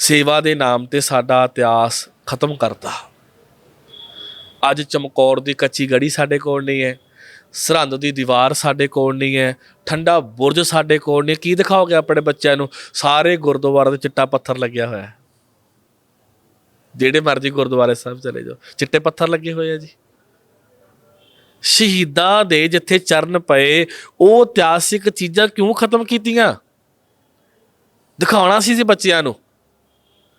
ਸੇਵਾ ਦੇ ਨਾਮ ਤੇ ਸਾਡਾ ਇਤਿਹਾਸ ਖਤਮ ਕਰਤਾ। ਅੱਜ ਚਮਕੌਰ ਦੀ ਕੱਚੀ ਗੜੀ ਸਾਡੇ ਕੋਲ ਨਹੀਂ ਹੈ, ਸਰਹੰਦ ਦੀ ਦੀਵਾਰ ਸਾਡੇ ਕੋਲ ਨਹੀਂ ਹੈ, ਠੰਡਾ ਬੁਰਜ ਸਾਡੇ ਕੋਲ ਨਹੀਂ ਹੈ। ਕੀ ਦਿਖਾਓਗੇ ਆਪਣੇ ਬੱਚਿਆਂ ਨੂੰ? ਸਾਰੇ ਗੁਰਦੁਆਰੇ ਦੇ ਚਿੱਟਾ ਪੱਥਰ ਲੱਗਿਆ ਹੋਇਆ ਹੈ। ਜਿਹੜੇ ਮਰਜ਼ੀ ਗੁਰਦੁਆਰੇ ਸਾਹਿਬ ਚਲੇ ਜਾਓ। ਚਿੱਟੇ ਪੱਥਰ ਲੱਗੇ ਹੋਏ ਆ ਜੀ। ਸ਼ਹੀਦਾਂ ਦੇ ਜਿੱਥੇ ਚਰਨ ਪਏ, ਉਹ ਇਤਿਹਾਸਿਕ ਚੀਜ਼ਾਂ ਕਿਉਂ ਖਤਮ ਕੀਤੀਆਂ? ਦਿਖਾਉਣਾ ਸੀ ਜੀ ਬੱਚਿਆਂ ਨੂੰ।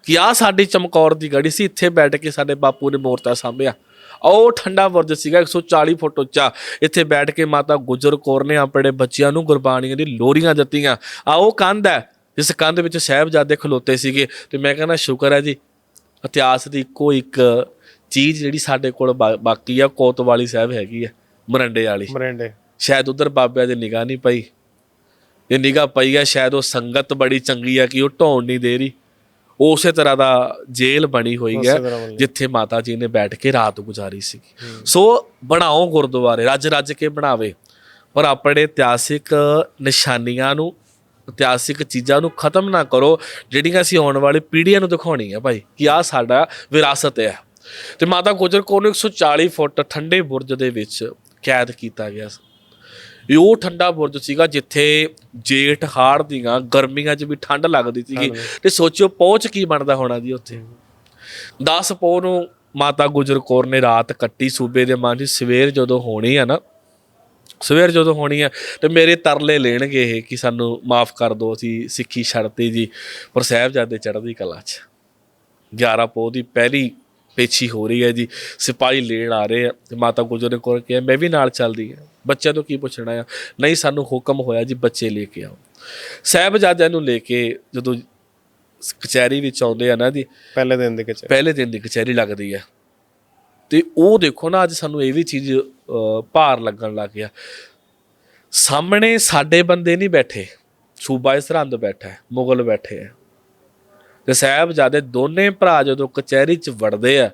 ਕਿ ਆ ਸਾਡੀ ਚਮਕੌਰ ਦੀ ਗੜੀ ਸੀ ਇੱਥੇ ਬੈਠ ਕੇ ਸਾਡੇ ਬਾਪੂ ਨੇ ਮੋਰਚਾ ਸਾਂਭਿਆ। ਉਹ ਠੰਡਾ ਬੁਰਜ ਸੀਗਾ 140 ਫੁੱਟ ਉੱਚਾ। ਇੱਥੇ ਬੈਠ ਕੇ ਮਾਤਾ ਗੁਜਰ ਕੌਰ ਨੇ ਆਪਣੇ ਬੱਚਿਆਂ ਨੂੰ ਗੁਰਬਾਣੀਆਂ ਦੀ ਲੋਰੀਆਂ ਦਿੱਤੀਆਂ। ਆ ਉਹ ਕੰਧ ਹੈ ਜਿਸ ਕੰਧ ਵਿੱਚ ਸਾਹਿਬਜ਼ਾਦੇ ਖਲੋਤੇ ਸੀਗੇ। ਤੇ ਮੈਂ ਕਹਿੰਦਾ ਸ਼ੁਕਰ ਹੈ ਜੀ ਇਤਿਹਾਸ ਦੀ ਇੱਕੋ ਇੱਕ ਚੀਜ਼ ਜਿਹੜੀ ਸਾਡੇ ਕੋਲ ਬਾਕੀ ਆ ਕੋਤਵਾਲੀ ਸਾਹਿਬ ਹੈਗੀ ਆ ਮਰੰਡੇ ਵਾਲੀ। ਮਰਿੰਡੇ। ਸ਼ਾਇਦ ਉਧਰ ਬਾਬਿਆਂ ਦੀ ਨਿਗਾਹ ਨਹੀਂ ਪਈ। ਇਹ ਨਿਗਾਹ ਪਈ ਆ ਸ਼ਾਇਦ ਉਹ ਸੰਗਤ ਬੜੀ ਚੰਗੀ ਆ ਕਿ ਉਹ ਢਾਉਣ ਨਹੀਂ ਦੇ ਰਹੀ। ਉਸੇ ਤਰ੍ਹਾਂ ਦਾ ਜੇਲ੍ਹ ਬਣੀ ਹੋਈ ਹੈ। ਜਿੱਥੇ ਮਾਤਾ ਜੀ ਨੇ ਬੈਠ ਕੇ ਰਾਤ ਗੁਜ਼ਾਰੀ ਸੀ ਸੋ ਬਣਾਓ ਗੁਰਦੁਆਰੇ ਰੱਜ ਰੱਜ ਕੇ ਬਣਾਵੇ। ਪਰ ਆਪਣੇ ਇਤਿਹਾਸਿਕ ਨਿਸ਼ਾਨੀਆਂ ਨੂੰ ਇਤਿਹਾਸਿਕ ਚੀਜ਼ਾਂ ਨੂੰ ਖਤਮ ਨਾ ਕਰੋ ਜਿਹੜੀਆਂ ਅਸੀਂ ਆਉਣ ਵਾਲੀ ਪੀੜ੍ਹੀਆਂ ਨੂੰ ਦਿਖਾਉਣੀ ਹੈ ਭਾਈ ਕਿ ਆਹ ਸਾਡਾ ਵਿਰਾਸਤ ਹੈ। ਤੇ ਮਾਤਾ ਗੁਜਰ ਕੌਰ ਨੂੰ 140 ਫੁੱਟ ਠੰਡੇ ਬੁਰਜ ਦੇ ਵਿੱਚ ਕੈਦ ਕੀਤਾ ਗਿਆ ਸੀ। ਇਹ ਉਹ ਠੰਡਾ ਬੁਰਜ ਸੀਗਾ ਜਿੱਥੇ ਜੇਠ ਹਾੜ ਦੀਆਂ ਗਰਮੀਆਂ 'ਚ ਵੀ ਠੰਡ ਲੱਗਦੀ ਸੀਗੀ। ਤੇ ਸੋਚਿਓ ਪਹੁੰਚ ਕੀ ਬਣਦਾ ਹੋਣਾ ਜੀ ਉੱਥੇ। 10 ਪੋ ਨੂੰ ਮਾਤਾ ਗੁਜਰ ਕੌਰ ਨੇ ਰਾਤ ਕੱਟੀ ਸੂਬੇ ਦੇ ਮਾਂ ਦੀ ਸਵੇਰ ਜਦੋਂ ਹੋਣੀ ਆ ਨਾ ਸਵੇਰ ਜਦੋਂ ਹੋਣੀ ਆ ਤੇ ਮੇਰੇ ਤਰਲੇ ਲੈਣਗੇ ਇਹ ਕਿ ਸਾਨੂੰ ਮਾਫ ਕਰ ਦਿਓ ਅਸੀਂ ਸਿੱਖੀ ਛੱਡਤੀ ਜੀ ਪਰ ਸਾਹਿਬਜ਼ਾਦੇ ਚੜ੍ਹਦੀ ਕਲਾ 'ਚ। 11 ਪੋ ਦੀ ਪਹਿਲੀ ਪੇਛੀ ਹੋ ਰਹੀ ਹੈ ਜੀ ਸਿਪਾਹੀ ਲੈਣ ਆ ਰਹੇ ਆ ਤੇ ਮਾਤਾ ਗੁਜਰ ਨੇ ਕੋਲ ਕਿਹਾ ਮੈਂ ਵੀ ਨਾਲ ਚੱਲਦੀ ਹਾਂ। ਬੱਚਿਆਂ ਤੋਂ ਕੀ ਪੁੱਛਣਾ ਆ? ਨਹੀਂ ਸਾਨੂੰ ਹੁਕਮ ਹੋਇਆ ਜੀ ਬੱਚੇ ਲੈ ਕੇ ਆਓ। ਸਾਹਿਬਜ਼ਾਦਿਆਂ ਨੂੰ ਲੈ ਕੇ ਜਦੋਂ ਕਚਹਿਰੀ ਵਿੱਚ ਆਉਂਦੇ ਆ ਨਾ ਜੀ ਪਹਿਲੇ ਦਿਨ ਦੇ ਕਚਹਿਰੀ। ਪਹਿਲੇ ਦਿਨ ਦੀ ਕਚਹਿਰੀ ਲੱਗਦੀ ਹੈ ਤੇ ਉਹ ਦੇਖੋ ਨਾ ਅੱਜ ਸਾਨੂੰ ਇਹ ਵੀ ਚੀਜ਼ ਭਾਰ ਲੱਗਣ ਲੱਗ ਗਿਆ। ਸਾਹਮਣੇ ਸਾਡੇ ਬੰਦੇ ਨਹੀਂ ਬੈਠੇ। ਸੂਬਾ ਇਸ ਸਰਹੰਦ ਬੈਠਾ ਹੈ ਮੁਗਲ ਬੈਠੇ ਆ। ਤੇ ਸਾਹਿਬਜ਼ਾਦੇ ਦੋਨੇ ਭਰਾ ਜਦੋਂ ਕਚਹਿਰੀ 'ਚ ਵੜਦੇ ਆ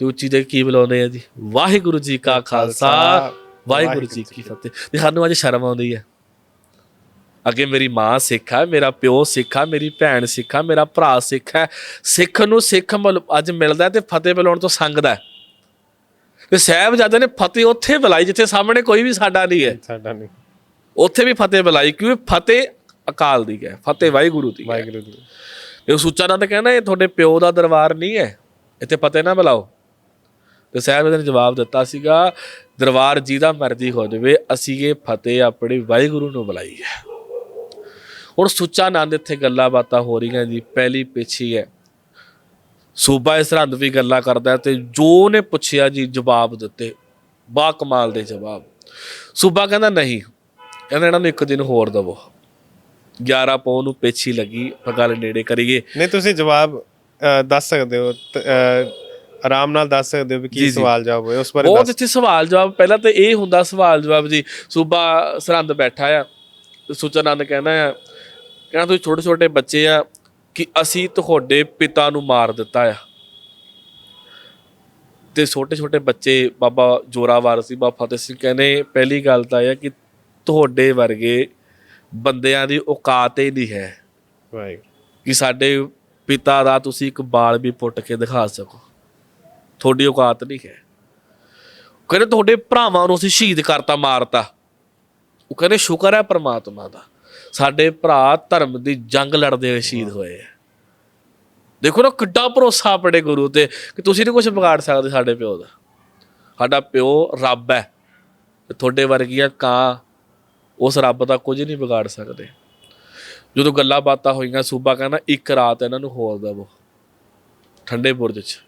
ਤੇ ਉੱਚੀ ਦੇ ਕੀ ਬੁਲਾਉਂਦੇ ਆ ਜੀ? ਵਾਹਿਗੁਰੂ ਜੀ ਕਾ ਖਾਲਸਾ ਵਾਹਿਗੁਰੂ ਜੀ ਕੀ ਫਤਿਹ। ਤੇ ਸਾਨੂੰ ਅੱਜ ਸ਼ਰਮ ਆਉਂਦੀ ਹੈ ਅੱਗੇ ਮੇਰੀ ਮਾਂ ਸਿੱਖ ਮੇਰਾ ਪਿਓ ਸਿੱਖ ਮੇਰੀ ਭੈਣ ਸਿੱਖ ਮੇਰਾ ਭਰਾ ਸਿੱਖ ਹੈ ਸਿੱਖ ਨੂੰ ਸਿੱਖ ਮਿਲ- ਅੱਜ ਮਿਲਦਾ ਤੇ ਫਤਿਹ ਬੁਲਾਉਣ ਤੋਂ ਸੰਗਦਾ। ਤੇ ਸਾਹਿਬਜ਼ਾਦੇ ਨੇ ਫਤਿਹ ਉੱਥੇ ਬੁਲਾਈ ਜਿੱਥੇ ਸਾਹਮਣੇ ਕੋਈ ਵੀ ਸਾਡਾ ਨਹੀਂ ਹੈ। ਸਾਡਾ ਨਹੀਂ। ਉੱਥੇ ਵੀ ਫਤਿਹ ਬੁਲਾਈ ਕਿਉਂਕਿ ਫਤਿਹ ਅਕਾਲ ਦੀ ਹੈ ਫਤਿਹ ਵਾਹਿਗੁਰੂ ਦੀ ਵਾਹਿਗੁਰੂ ਜੀ ਇਹ ਸੁੱਚਾ ਨੰਦ ਕਹਿੰਦਾ ਇਹ ਤੁਹਾਡੇ ਪਿਓ ਦਾ ਦਰਬਾਰ ਨਹੀਂ ਹੈ। ਇੱਥੇ ਫਤਿਹ ਨਾ ਬੁਲਾਓ ਤੇ ਸਾਹਿਬ ਨੇ ਜਵਾਬ ਦਿੱਤਾ ਸੀਗਾ, ਦਰਬਾਰ ਜਿਹਦਾ ਮਰਜ਼ੀ ਹੋ ਜਾਵੇ, ਅਸੀਂ ਇਹ ਫਤਿਹ ਆਪਣੇ ਵਾਹਿਗੁਰੂ ਨੂੰ ਬੁਲਾਈ ਹੈ। ਹੁਣ ਸੁੱਚਾ ਨੰਦ ਇੱਥੇ ਗੱਲਾਂ ਬਾਤਾਂ ਹੋ ਰਹੀਆਂ ਜੀ, ਪਹਿਲੀ ਪਿੱਛੀ ਹੈ। ਸੂਬਾ ਇਸ ਸਰਹੰਦ ਵੀ ਗੱਲਾਂ ਕਰਦਾ ਹੈ ਤੇ ਜੋ ਉਹਨੇ ਪੁੱਛਿਆ ਜੀ, ਜਵਾਬ ਦਿੱਤੇ। ਬਾ ਕਮਾਲ ਦੇ ਜਵਾਬ। ਸੂਬਾ ਕਹਿੰਦਾ, ਨਹੀਂ ਕਹਿੰਦਾ ਇਹਨਾਂ ਨੂੰ ਇੱਕ ਦਿਨ ਹੋਰ ਦਵੋ। 11 ਪੌ ਨੂੰ ਪਿੱਛੀ ਲੱਗੀ ਗੱਲ ਨੇੜੇ ਕਰੀਏ। ਨਹੀਂ ਤੁਸੀਂ ਜਵਾਬ ਦੱਸ ਸਕਦੇ ਹੋ ਆਰਾਮ ਨਾਲ ਦੱਸ ਸਕਦੇ ਹੋ ਵੀ ਕੀ। ਸਵਾਲ ਜਵਾਬ ਹੋਏ ਉਸ ਬਾਰੇ ਬਹੁਤ ਇੱਥੇ ਸਵਾਲ ਜਵਾਬ ਪਹਿਲਾਂ ਤਾਂ ਇਹ ਹੁੰਦਾ ਸਵਾਲ ਜਵਾਬ ਜੀ ਸੂਬਾ ਸਰਹੰਦ ਬੈਠਾ ਆ ਸੁਚਾਨੰਦ ਕਹਿੰਦਾ ਆ ਕਹਿੰਦਾ ਤੁਸੀਂ ਛੋਟੇ ਛੋਟੇ ਬੱਚੇ ਆ ਕਿ ਅਸੀਂ ਤੁਹਾਡੇ ਪਿਤਾ ਨੂੰ ਮਾਰ ਦਿੱਤਾ ਆ। ਤੇ ਛੋਟੇ ਛੋਟੇ ਬੱਚੇ ਬਾਬਾ ਜੋਰਾਵਰ ਸੀ ਬਾਬਾ ਫਤਿਹ ਸਿੰਘ ਕਹਿੰਦੇ ਪਹਿਲੀ ਗੱਲ ਤਾਂ ਇਹ ਆ ਕਿ ਤੁਹਾਡੇ ਵਰਗੇ ਬੰਦਿਆਂ ਦੀ ਔਕਾਤ ਹੀ ਨਹੀਂ ਹੈ। ਕਿ ਸਾਡੇ ਪਿਤਾ ਦਾ ਤੁਸੀਂ ਇੱਕ ਬਾਲ ਵੀ ਪੁੱਟ ਕੇ ਦਿਖਾ ਸਕੋ। ਤੁਹਾਡੀ ਔਕਾਤ ਨਹੀਂ ਹੈ। ਉਹ ਕਹਿੰਦੇ ਤੁਹਾਡੇ ਭਰਾਵਾਂ ਨੂੰ ਅਸੀਂ ਸ਼ਹੀਦ ਕਰਤਾ ਮਾਰਤਾ। ਉਹ ਕਹਿੰਦੇ ਸ਼ੁਕਰ ਹੈ ਪ੍ਰਮਾਤਮਾ ਦਾ। ਸਾਡੇ ਭਰਾ ਧਰਮ ਦੀ ਜੰਗ ਲੜਦੇ ਹੋਏ ਸ਼ਹੀਦ ਹੋਏ ਆ। ਦੇਖੋ ਨਾ ਕਿੱਡਾ ਭਰੋਸਾ ਆਪਣੇ ਗੁਰੂ ਤੇ ਕਿ ਤੁਸੀਂ ਨਹੀਂ ਕੁਝ ਵਿਗਾੜ ਸਕਦੇ ਸਾਡੇ ਪਿਓ ਦਾ। ਸਾਡਾ ਪਿਓ ਰੱਬ ਹੈ। ਤੁਹਾਡੇ ਵਰਗੀਆਂ ਕਾਂ ਉਸ ਰੱਬ ਦਾ ਕੁਝ ਨਹੀਂ ਵਿਗਾੜ ਸਕਦੇ। ਜਦੋਂ ਗੱਲਾਂ ਬਾਤਾਂ ਹੋਈਆਂ, ਸੂਬਾ ਕਹਿੰਦਾ, ਇੱਕ ਰਾਤ ਇਹਨਾਂ ਨੂੰ ਹੋਰ ਦੇਵੋ, ਠੰਡੇ ਬੁਰਜ 'ਚ।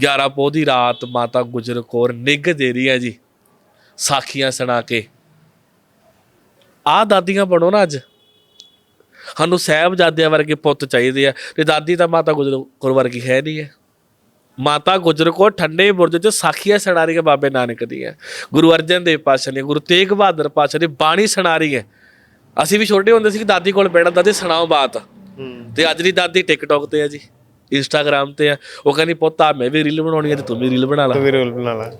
11 ਪੋਹ ਦੀ ਰਾਤ ਮਾਤਾ ਗੁਜਰ ਕੌਰ ਨਿੱਘ ਦੇ ਰਹੀ ਹੈ ਜੀ, ਸਾਖੀਆਂ ਸੁਣਾ ਕੇ। ਆ ਦਾਦੀਆਂ ਬਣੋ ਨਾ ਅੱਜ। ਸਾਨੂੰ ਸਾਹਿਬਜ਼ਾਦਿਆਂ ਵਰਗੇ ਪੁੱਤ ਚਾਹੀਦੇ ਆ। ਤੇ ਦਾਦੀ ਤਾਂ ਮਾਤਾ ਗੁਜਰ ਕੌਰ ਵਰਗੀ ਹੈ ਨਹੀਂ ਹੈ। ਮਾਤਾ ਗੁਜਰ ਕੌਰ ਠੰਡੇ ਬੁਰਜ 'ਚ ਸਾਖੀਆਂ ਸੁਣਾ ਰਹੀ ਹੈ ਬਾਬੇ ਨਾਨਕ ਦੀਆਂ ਗੁਰੂ ਅਰਜਨ ਦੇਵ ਪਾਤਸ਼ਾਹ ਨੇ ਗੁਰੂ ਤੇਗ ਬਹਾਦਰ ਪਾਤਸ਼ਾਹ ਨੇ ਬਾਣੀ ਸੁਣਾ ਰਹੀ ਹੈ। ਅਸੀਂ ਵੀ ਛੋਟੇ ਹੁੰਦੇ ਸੀ ਕਿ ਦਾਦੀ ਕੋਲ ਬੈਠਾ ਦਾਦੀ ਸੁਣਾਓ ਬਾਤ। ਤੇ ਅੱਜ ਦੀ ਦਾਦੀ ਟਿਕਟੌਕ ਤੇ ਆ ਜੀ ਇੰਸਟਾਗ੍ਰam ਤੇ ਆ ਉਹ ਕਹਿੰਦੀ ਪੁੱਤ ਆ ਮੈਂ ਵੀ ਰੀਲ ਬਣਾਉਣੀ ਹੈ ਤੇ ਤੂੰ ਵੀ ਰੀਲ ਬਣਾ ਲੈ। ਤੂੰ ਵੀ ਰੋਲ ਬਣਾ ਲਾ।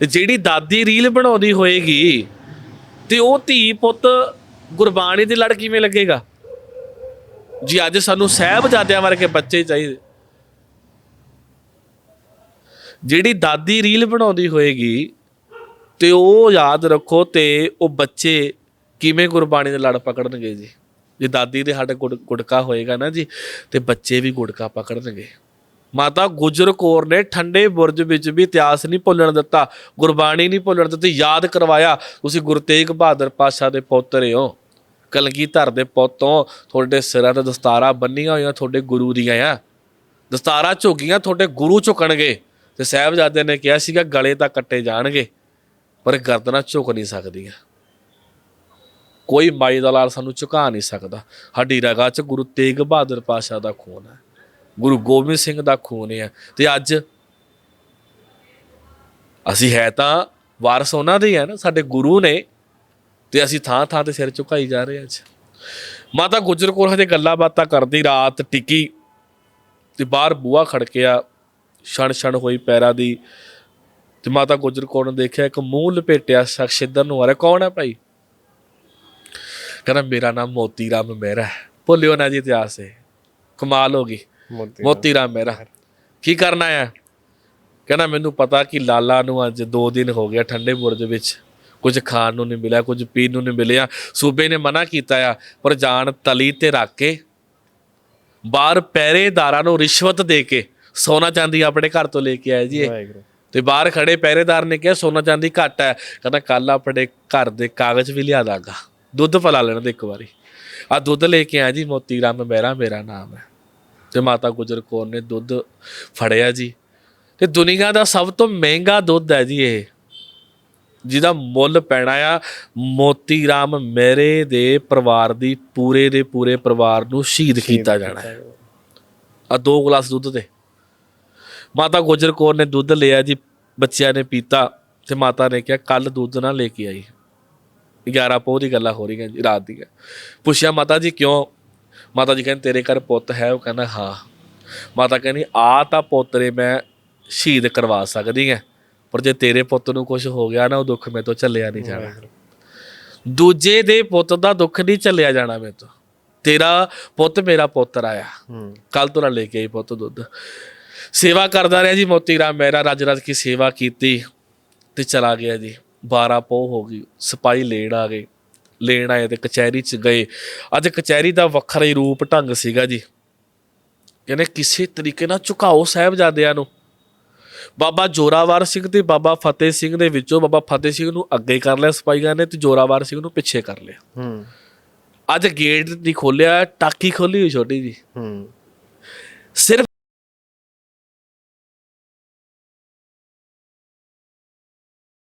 ਤੇ ਜਿਹੜੀ ਦਾਦੀ ਰੀਲ ਬਣਾਉਂਦੀ ਹੋਏਗੀ ਤੇ ਉਹ ਧੀ ਪੁੱਤ ਗੁਰਬਾਣੀ ਦੇ ਲੜ ਕਿਵੇਂ ਲੱਗੇਗਾ? ਜੀ ਅੱਜ ਸਾਨੂੰ ਸਹਿਬਜ਼ਾਦਿਆਂ ਵਰਗੇ ਬੱਚੇ ਚਾਹੀਦੇ। ਜਿਹੜੀ ਦਾਦੀ ਰੀਲ ਬਣਾਉਂਦੀ ਹੋਏਗੀ, ਤੇ ਉਹ ਯਾਦ ਰੱਖੋ ਤੇ ਉਹ ਬੱਚੇ ਕਿਵੇਂ ਗੁਰਬਾਣੀ ਦੇ ਲੜ ਪਕੜਨਗੇ ਜੀ। ਜੇ ਦਾਦੀ ਦੇ ਹੱਡ ਗੁੜ- ਗੁੜਕਾ ਹੋਏਗਾ ਨਾ ਜੀ, ਤੇ ਬੱਚੇ ਵੀ ਗੁੜਕਾ ਪਕੜਨਗੇ। ਮਾਤਾ ਗੁਜਰ ਕੌਰ ਨੇ ਠੰਡੇ ਬੁਰਜ ਵਿੱਚ ਵੀ ਇਤਿਹਾਸ ਨਹੀਂ ਭੁੱਲਣ ਦਿੱਤਾ, ਗੁਰਬਾਣੀ ਨਹੀਂ ਭੁੱਲਣ ਦਿੱਤੀ, ਯਾਦ ਕਰਵਾਇਆ। ਤੁਸੀਂ ਗੁਰੂ ਤੇਗ ਬਹਾਦਰ ਪਾਤਸ਼ਾਹ ਦੇ ਪੁੱਤਰ ਹੋ। ਕਲਗੀਧਰ ਦੇ ਪੁੱਤੋਂ ਤੁਹਾਡੇ ਸਿਰਾਂ ਤੇ ਦਸਤਾਰਾਂ ਬੰਨੀਆਂ ਹੋਈਆਂ ਤੁਹਾਡੇ ਗੁਰੂ ਦੀਆਂ ਆ। ਦਸਤਾਰਾਂ ਝੁਕੀਆਂ ਤੁਹਾਡੇ ਗੁਰੂ ਝੁਕਣਗੇ। ਤੇ ਸਾਹਿਬਜ਼ਾਦੇ ਨੇ ਕਿਹਾ ਸੀਗਾ, ਗਲੇ ਤਾਂ ਕੱਟੇ ਜਾਣਗੇ, ਪਰ ਗਰਦਨਾਂ ਝੁਕ ਨਹੀਂ ਸਕਦੀਆਂ। ਕੋਈ ਮਾਈ ਦਾ ਲਾਲ ਸਾਨੂੰ ਝੁਕਾ ਨਹੀਂ ਸਕਦਾ। ਸਾਡੀ ਰਗਾ 'ਚ ਗੁਰੂ ਤੇਗ ਬਹਾਦਰ ਪਾਤਸ਼ਾਹ ਦਾ ਖੂਨ ਹੈ। ਗੁਰੂ ਗੋਬਿੰਦ ਸਿੰਘ ਦਾ ਖੂਨ ਹੈ ਤੇ ਅੱਜ ਅਸੀਂ ਹੈ ਤਾਂ ਵਾਰਸ ਉਹਨਾਂ ਦੇ ਹੀ ਆ ਨਾ, ਸਾਡੇ ਗੁਰੂ ਨੇ, ਤੇ ਅਸੀਂ ਥਾਂ ਥਾਂ ਤੇ ਸਿਰ ਝੁਕਾਈ ਜਾ ਰਹੇ ਅੱਜ। ਮਾਤਾ ਗੁਜਰ ਕੋਲ ਹਜੇ ਗੱਲਾਂ ਬਾਤਾਂ ਕਰਦੀ, ਰਾਤ ਟਿੱਕੀ ਤੇ ਬਾਹਰ ਬੂਆ ਖੜਕਿਆ ਛਣ ਛਣ ਹੋਈ ਪੈਰਾਂ ਦੀ ਤੇ ਮਾਤਾ ਗੁਜਰ ਕੌਰ ਨੇ ਦੇਖਿਆ ਇੱਕ ਮੂੰਹ ਲਪੇਟਿਆ ਸ਼ਖਸ ਇੱਧਰ ਨੂੰ ਆ ਰਿਹਾ ਕੌਣ ਹੈ ਭਾਈ? ਕਹਿੰਦਾ ਮੇਰਾ ਨਾਮ ਮੋਤੀ ਰਾਮ ਮਹਿਰਾ ਹੈ। ਭੁੱਲਿਓ ਨਾ ਜੀ ਇਤਿਹਾਸ ਹੈ ਕਮਾਲ ਹੋ ਗਈ। ਮੋਤੀ ਰਾਮ ਮਹਿਰਾ। ਕੀ ਕਰਨਾ ਆ ਕਹਿੰਦਾ ਮੈਨੂੰ ਪਤਾ ਕਿ ਲਾਲਾ ਨੂੰ ਅੱਜ 2 ਦਿਨ ਹੋ ਗਿਆ ਠੰਡੇ ਬੁਰਜ ਵਿੱਚ। ਕੁਝ ਖਾਣ ਨੂੰ ਨਹੀਂ ਮਿਲਿਆ ਕੁਝ ਪੀਣ ਨੂੰ ਨਹੀਂ ਮਿਲਿਆ। ਸੂਬੇ ਨੇ ਮਨਾ ਕੀਤਾ ਆ ਪਰ ਜਾਨ ਤਲੀ ਤੇ ਰੱਖ ਕੇ ਬਾਹਰ ਪਹਿਰੇਦਾਰਾਂ ਨੂੰ ਰਿਸ਼ਵਤ ਦੇ ਕੇ ਸੋਨਾ ਚਾਂਦੀ ਆਪਣੇ ਘਰ ਤੋਂ ਲੈ ਕੇ ਆਇਆ ਜੀ ਇਹ। ਵਾਹਿਗੁਰੂ। ਤੇ ਬਾਹਰ ਖੜੇ ਪਹਿਰੇਦਾਰ ਨੇ ਕਿਹਾ ਸੋਨਾ ਚਾਂਦੀ ਘੱਟ ਹੈ। ਕਹਿੰਦਾ ਕੱਲ ਆਪਣੇ ਘਰ ਦੇ ਕਾਗਜ਼ ਵੀ ਲਿਆ ਦਾਂਗਾ। ਦੁੱਧ ਪਿਲਾ ਲੈਣ ਦੇ ਇੱਕ ਵਾਰੀ। ਆ ਦੁੱਧ ਲੈ ਕੇ ਆ ਜੀ ਮੋਤੀ ਰਾਮ ਮਹਿਰਾ ਮੇਰਾ ਨਾਮ ਹੈ। ਤੇ ਮਾਤਾ ਗੁਜਰ ਕੌਰ ਨੇ ਦੁੱਧ ਫੜਿਆ ਜੀ। ਤੇ ਦੁਨੀਆ ਦਾ ਸਭ ਤੋਂ ਮਹਿੰਗਾ ਦੁੱਧ ਹੈ ਜੀ ਇਹ। ਜਿਹਦਾ ਮੁੱਲ ਪੈਣਾ ਆ ਮੋਤੀ ਰਾਮ ਮੇਰੇ ਦੇ ਪਰਿਵਾਰ ਦੀ ਪੂਰੇ ਦੇ ਪੂਰੇ ਪਰਿਵਾਰ ਨੂੰ ਸ਼ਹੀਦ ਕੀਤਾ ਜਾਣਾ ਹੈ। ਆ ਦੋ ਗਲਾਸ ਦੁੱਧ ਦੇ। ਮਾਤਾ ਗੁਜਰ ਕੌਰ ਨੇ ਦੁੱਧ ਲਿਆ ਜੀ ਬੱਚਿਆਂ ਨੇ ਪੀਤਾ ਤੇ ਮਾਤਾ ਨੇ ਕਿਹਾ ਕੱਲ ਦੁੱਧ ਨਾ ਲੈ ਕੇ ਆਈ। 11 ਪੋਹ ਦੀ ਗੱਲਾਂ ਹੋ ਰਹੀਆਂ ਜੀ ਰਾਤ ਦੀਆਂ। ਪੁੱਛਿਆ ਮਾਤਾ ਜੀ ਕਿਉਂ? ਮਾਤਾ ਜੀ ਕਹਿੰਦੇ ਤੇਰੇ ਘਰ ਪੁੱਤ ਹੈ? ਉਹ ਕਹਿੰਦਾ ਹਾਂ। ਮਾਤਾ ਕਹਿੰਦੀ ਆ ਤਾਂ ਪੋਤਰੇ ਮੈਂ ਸ਼ਹੀਦ ਕਰਵਾ ਸਕਦੀ ਹਾਂ ਪਰ ਜੇ ਤੇਰੇ ਪੁੱਤ ਨੂੰ ਕੁਝ ਹੋ ਗਿਆ ਨਾ ਉਹ ਦੁੱਖ ਮੇਰੇ ਤੋਂ ਝੱਲਿਆ ਨਹੀਂ ਜਾਣਾ। ਦੂਜੇ ਦੇ ਪੁੱਤ ਦਾ ਦੁੱਖ ਨਹੀਂ ਝੱਲਿਆ ਜਾਣਾ ਮੇਰੇ ਤੋਂ। ਤੇਰਾ ਪੁੱਤ ਮੇਰਾ ਪੁੱਤਰ ਆਇਆ। ਕੱਲ ਤੋਂ ਨਾ ਲੈ ਕੇ ਆਈ ਪੁੱਤ ਦੁੱਧ। ਸੇਵਾ ਕਰਦਾ ਰਿਹਾ ਜੀ ਮੋਤੀ ਰਾਮ ਮਹਿਰਾ ਰੱਜ ਰੱਜ ਕੀ ਸੇਵਾ ਕੀਤੀ ਤੇ ਚਲਾ ਗਿਆ ਜੀ। 12 ਪੋਹ ਹੋ ਗਈ ਸਿਪਾਹੀ ਲੈਣ ਆ ਗਏ। ਲੈਣ ਆਏ ਤੇ ਕਚਹਿਰੀ ਚ ਗਏ। ਅੱਜ ਕਚਹਿਰੀ ਦਾ ਵੱਖਰਾ ਹੀ ਰੂਪ ਢੰਗ ਸੀਗਾ ਜੀ। ਕਹਿੰਦੇ ਕਿਸੇ ਤਰੀਕੇ ਨਾਲ ਝੁਕਾਓ ਸਾਹਿਬਜ਼ਾਦਿਆਂ ਨੂੰ। ਬਾਬਾ ਜੋਰਾਵਰ ਸਿੰਘ ਤੇ ਬਾਬਾ ਫਤਿਹ ਸਿੰਘ ਦੇ ਵਿੱਚੋਂ ਬਾਬਾ ਫਤਿਹ ਸਿੰਘ ਨੂੰ ਅੱਗੇ ਕਰ ਲਿਆ ਸਿਪਾਹੀਆਂ ਨੇ ਤੇ ਜੋਰਾਵਰ ਸਿੰਘ ਨੂੰ ਪਿੱਛੇ ਕਰ ਲਿਆ। ਹੂੰ। ਅੱਜ ਗੇਟ ਨਹੀਂ ਖੋਲਿਆ ਟਾਕੀ ਖੋਲੀ ਹੋਈ ਛੋਟੀ ਜੀ। ਹੂੰ। ਸਿਰਫ